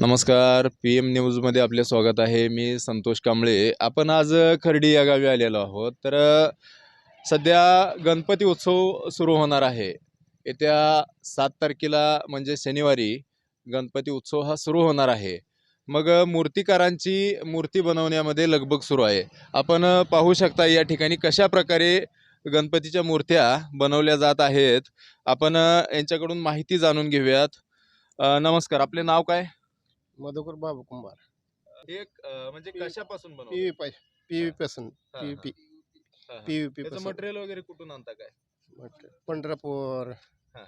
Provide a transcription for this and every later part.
नमस्कार P M न्यूजमध्ये आपले स्वागत आहे. मी संतोष कांबळे. आपण आज खर्डी या गावी आलेलो आहोत. तर सध्या गणपती उत्सव सुरू होणार आहे. येत्या सात तारखेला म्हणजे शनिवारी गणपती उत्सव हा सुरू होणार आहे. मग मूर्तिकारांची मूर्ती बनवण्यामध्ये लगबग सुरू आहे. आपण पाहू शकता या ठिकाणी कशा प्रकारे गणपतीच्या मूर्त्या बनवल्या जात आहेत. आपण यांच्याकडून माहिती जाणून घेऊयात. नमस्कार. आपले नाव काय? मधुकर बाबू कुंभार एक अ, म्हणजे कशापासून बनवतात? पीव्ही पाय पीव्ही पासून हा, पीव्ही हा, हा. पीव्ही त्याचं मटेरियल वगैरे कुठून आणता काय पंढरपूर हा.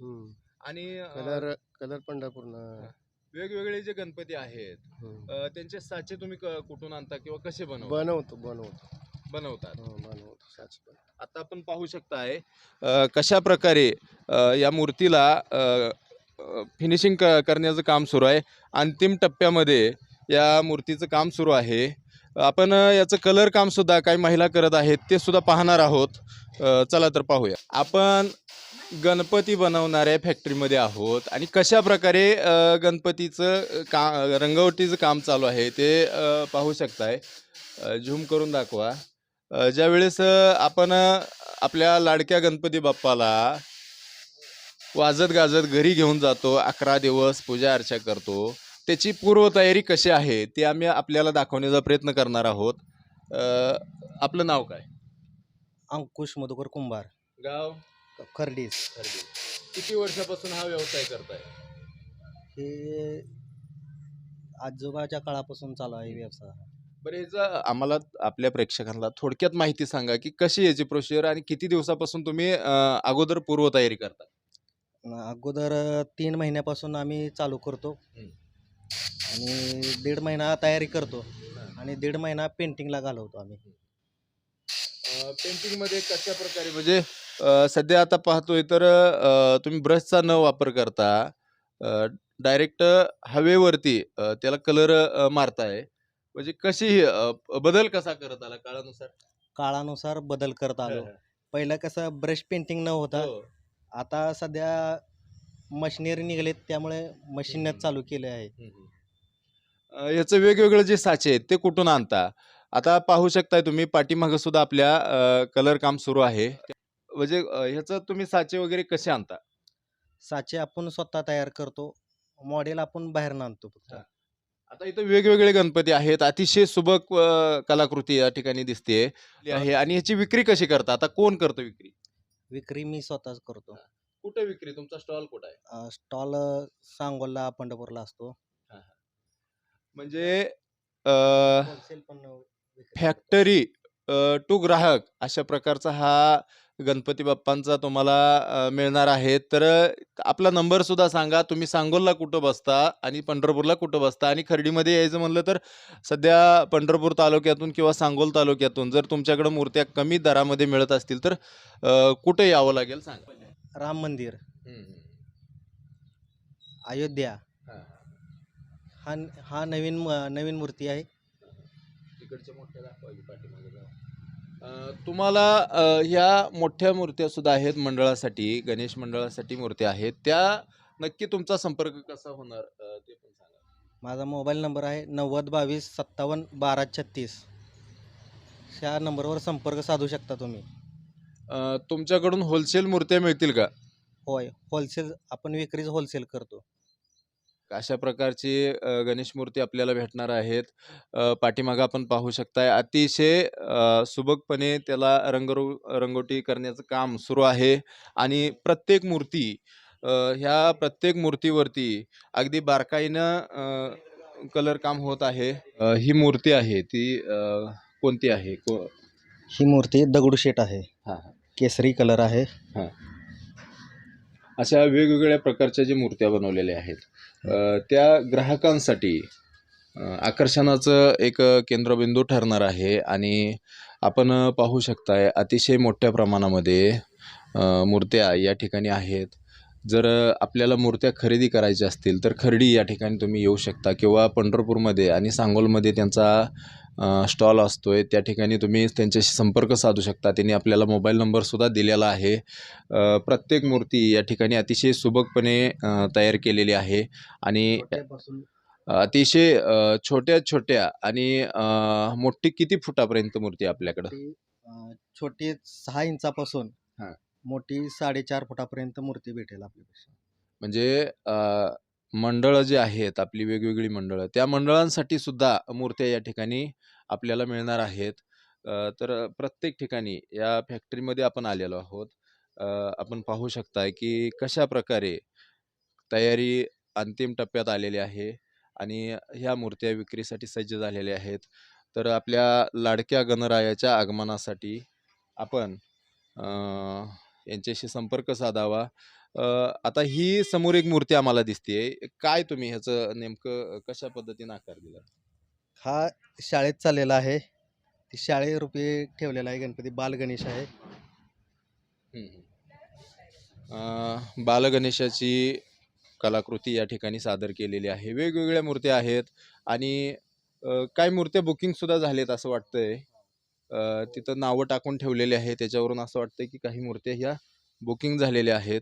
हम्म. आणि अ, कलर कलर पंढरपूरनं हा. वेगवेगळे जे गणपती आहेत. अ, त्यांचे साचे तुम्ही क- कुठून आणता किंवा कसे बनवता बनवतो बनवतो बनवतात हो, बनवतो साच पण. आता आपण पाहू शकताय अ, कशा प्रकारे अ, या मूर्तीला फिनिशिंग क करण्याचं काम सुरू आहे. अंतिम टप्प्यामध्ये या मूर्तीचं काम सुरू आहे. आपण याचं कलर काम सुद्धा काही महिला करत आहेत ते सुद्धा पाहणार आहोत. चला तर पाहूया. आपण गणपती बनवणाऱ्या फॅक्टरीमध्ये आहोत आणि कशा प्रकारे गणपतीचं का रंगवटीचं काम चालू आहे ते पाहू शकताय. झूम करून दाखवा. ज्यावेळेस आपण आपल्या लाडक्या गणपती बाप्पाला वाजत गाजत घरी घेऊन जातो अकरा दिवस पूजा अर्चा करतो. त्याची पूर्वतयारी कशी आहे ते आम्ही आपल्याला दाखवण्याचा प्रयत्न करणार आहोत. अ, आपलं नाव काय? अंकुश मधुकर कुंभार. गाव? खर्डीस. किती वर्षापासून हा व्यवसाय करताय? हे आजोबाच्या काळापासून चालू आहे व्यवसाय. बरं ह्याचं आम्हाला आपल्या प्रेक्षकांना थोडक्यात माहिती सांगा की कशी याची प्रोसिजर आणि किती दिवसापासून तुम्ही अ, अगोदर पूर्वतयारी करता? अगोदर तीन महिन्यापासून आम्ही चालू करतो. आणि दीड महिना तयारी करतो आणि दीड महिना पेंटिंगला घालवतो आम्ही. पेंटिंगमध्ये कशा प्रकारे म्हणजे अ, सध्या आता पाहतोय तर अ, तुम्ही ब्रशचा न वापर करता डायरेक्ट हवेवरती अ, त्याला कलर मारताय. म्हणजे कशी अ, बदल कसा करत आला? काळानुसार? काळानुसार बदल करत आलो. पहिलं कसं ब्रश पेंटिंग न होता हो. आता सध्या मशिनरी निघालेत त्यामुळे मशीनच. चालू केले आहे. अ, याचं वेगवेगळे जे साचे आहेत ते कुठून आणता? आता पाहू शकताय तुम्ही पाठीमागं सुद्धा आपल्या कलर काम सुरू आहे. म्हणजे अ, ह्याचं तुम्ही साचे वगैरे कसे आणता? साचे आपण स्वतः तयार करतो. मॉडेल आपण बाहेर आणतो फक्त. हा. आता इथं वेगवेगळे गणपती आहेत. अतिशय सुबक अ, कलाकृती या ठिकाणी दिसते आहे. आणि ह्याची विक्री कशी करता? आता कोण करतं विक्री? विक्री मी स्वतःच करतो. कुठे विक्री? तुमचा स्टॉल कुठं आहे? स्टॉल सांगोला पंढरपूरला असतो. म्हणजे फॅक्टरी होलसेल पण विक्री टू ग्राहक अशा प्रकारचा हा गणपती बाप्पांचा तुम्हाला मिळणार आहे. तर आपला नंबर सुद्धा सांगा. तुम्ही सांगोलला कुठं बसता आणि पंढरपूरला कुठं बसता? आणि खर्डीमध्ये यायचं म्हणलं तर सध्या पंढरपूर तालुक्यातून किंवा सांगोल तालुक्यातून जर तुमच्याकडे मूर्त्या कमी दरामध्ये मिळत असतील तर कुठे यावं लागेल सांगा. राम मंदिर. अयोध्या. हा. हा नवीन नवीन मूर्ती आहे. तिकडच्या मोठ्या तुम्हाला ह्या मोठ्या मूर्त्या सुद्धा आहेत मंडळासाठी गणेश मंडळासाठी मूर्त्या आहेत. त्या नक्की तुमचा संपर्क कसा होणार ते पण सांगा. माझा मोबाईल नंबर आहे नव्वद बावीस सत्तावन्न बारा छत्तीस. ह्या नंबरवर संपर्क साधू शकता तुम्ही. अ, तुमच्याकडून होलसेल मूर्त्या मिळतील का? होय होलसेल आपण विक्रीच होलसेल करतो. अशा प्रकारची अ, गणेश मूर्ती आपल्याला भेटणार आहेत. अ, पाठीमागं आपण पाहू शकताय. अतिशय अ, सुबकपणे त्याला रंगरू रंगोटी करण्याचं काम सुरू आहे. आणि प्रत्येक मूर्ती अ, ह्या प्रत्येक मूर्तीवरती अगदी बारकाईनं कलर काम होत आहे. अ, ही मूर्ती आहे ती अ, कोणती आहे? को ही मूर्ती दगडूशेठ आहे. हां केसरी कलर आहे. अशा वेगवेगळ्या प्रकारच्या ज्या मूर्त्या बनवलेल्या आहेत त्या ग्राहकांसाठी आकर्षणाचं एक केंद्रबिंदू ठरणार आहे आणि आपण पाहू शकताय अतिशय मोठ्या प्रमाणामध्ये मूर्त्या या ठिकाणी आहेत. जर आपल्याला मूर्त्या खरेदी करायच्या असतील तर खर्डी या ठिकाणी तुम्ही येऊ शकता किंवा पंढरपूरमध्ये आणि सांगोलमध्ये त्यांचा स्टॉल असतो आहे त्या ठिकाणी तुम्ही त्यांच्याशी संपर्क साधू शकता. त्यांनी आपल्याला मोबाईल नंबरसुद्धा दिलेला आहे. प्रत्येक मूर्ती या ठिकाणी अतिशय सुबकपणे तयार केलेली आहे. आणि अतिशय छोट्या छोट्या आणि मोठी किती फुटापर्यंत मूर्ती आपल्याकडं? छोटी सहा इंचापासून हां. मोठी साडेचार फुटापर्यंत मूर्ती भेटेल आपल्यापाशी म्हणजे मंडळं जी आहेत आपली वेगवेगळी मंडळं त्या मंडळांसाठी सुद्धा मूर्त्या या ठिकाणी आपल्याला मिळणार आहेत. अ, तर प्रत्येक ठिकाणी या फॅक्टरीमध्ये आपण आलेलो आहोत. अ, आपण पाहू शकताय की कशा प्रकारे तयारी अंतिम टप्प्यात आलेली आहे आणि ह्या मूर्त्या विक्रीसाठी सज्ज झालेल्या आहेत. तर आपल्या लाडक्या गणरायाच्या आगमनासाठी आपण अ, यांच्याशी संपर्क साधावा. आता ही समोर एक मूर्ती आम्हाला दिसते काय तुम्ही ह्याचं नेमकं कशा पद्धतीने आकार दिला? हा शाळेत चाललेला आहे. ती शाळेरूपी ठेवलेला आहे. गणपती बाल गणेश आहे बालगणेशाची कलाकृती या ठिकाणी सादर केलेली आहे. वेगवेगळ्या मूर्त्या आहेत आणि काही मूर्त्या बुकिंग सुद्धा झालेत असं वाटतंय. तिथं नावं टाकून ठेवलेली आहे त्याच्यावरून असं वाटतं की काही मूर्त्या ह्या बुकिंग झालेल्या आहेत.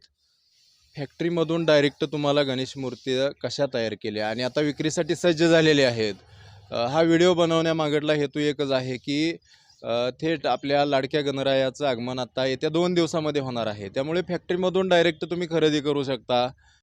फॅक्टरीमधून डायरेक्ट तुम्हाला गणेश मूर्ती कशा तयार केल्या आणि आता विक्रीसाठी सज्ज झालेले आहेत. हा व्हिडिओ बनवण्यामागडला हेतू एकच आहे की थेट आपल्या लाडक्या गणरायाचं आगमन आता येत्या दोन दिवसामध्ये होणार आहे. त्यामुळे फॅक्टरीमधून डायरेक्ट तुम्ही खरेदी करू शकता.